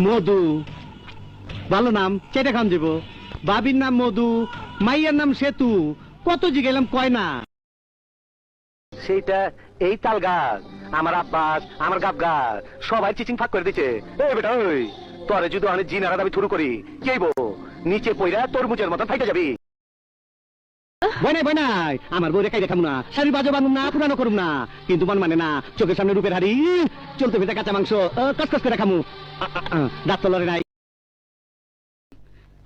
মধু। ভালো নাম চেটে খান যাব বাবির নাম মধু, মাইয়ার নাম সেতু। কত জিগেলাম কয় না। সেইটা এই তাল গাছ, আমার আব্বাস আমার গাব গাছ, সবাই চিচিং ফাঁক করে দিচ্ছে এই বেটা ওই, তোরে যদি অনেক জিনারা দাবি শুরু করি কেইব নিচে পইরা তরমুজের মতন ফাইটা যাবি। বনাই নাই আমার বউ রেখাই দেখাম না। শাড়ি বাজো বানুম না পুরানো করুম না। কিন্তু মন মানে না চোখের সামনে রূপের হাড়ি। চলতে ফিরতে কাঁচা মাংস কসকস করে খামু। দাঁত তো লড়ে নাই।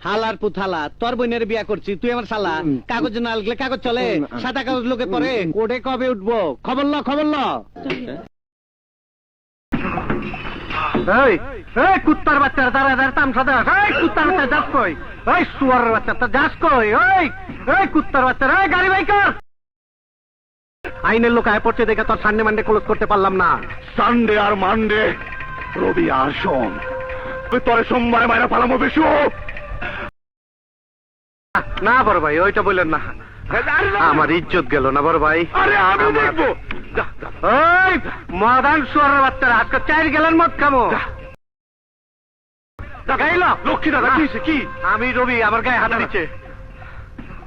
হালার পুথালা তোর বোনের বিয়া করছি তুই আমার শালা। কাগজ না লাগলে কাগজ চলে। সাদা কাগজ লোকে পরে। কোটে কবে উঠবো? খবর ল খবর ল। এই এই কুত্তার বাচ্চা দাঁড়া দাঁড়া তামসা এই কুত্তার বাচ্চা যাস কই? এই সুয়ারের বাচ্চা তা যাস কই? ওই এই কুত্তার বাচ্চা এই গাড়ি বাইকার আইনের লোক আয় পড়ছে দেখে তোর সানডে মানডে ক্লোজ করতে পারলাম না। সানডে আর মানডে রবি আর সোম তোরে সোমবারে মায়েরা পালামো বেশু। না বড় ভাই ওইটা বললেন না। আমার ইজ্জত গেল না বড় ভাই। আরে আমি দেখব। মদান সুয়ারের বাচ্চারা আজকে চাইর গেলেন মদ খামো লক্ষ্মী দাদা কি কি? আমি রবি আমার গায়ে হাত দিচ্ছে।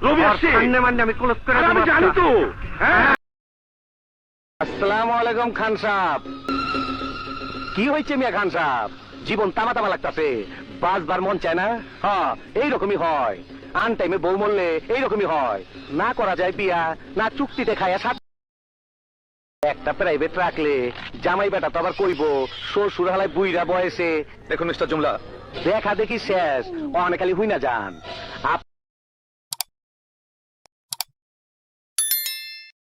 রবি আসছে। আমি ক্লোজ করে আমি জানি তো। হ্যাঁ। আসসালামু আলাইকুম খান সাহেব। কি হয়েছে মিয়া খান সাহেব? জীবন তামা তামা লাগতাছে। বাসবার মন চায় না? হ্যাঁ এইরকমই হয়। আন টাইমে বউ মরলে এইরকমই হয়। না করা যায় বিয়া না চুক্তিতে খায়া সাত একটা প্রাইভেট রাখলে জামাই বেটা তো আবার কইব শ্বশুর হালায় বুইরা বয়সে। দেখুন মিস্টার জুমলা। দেখা দেখি শেষ অনেক খালি হুই না যান।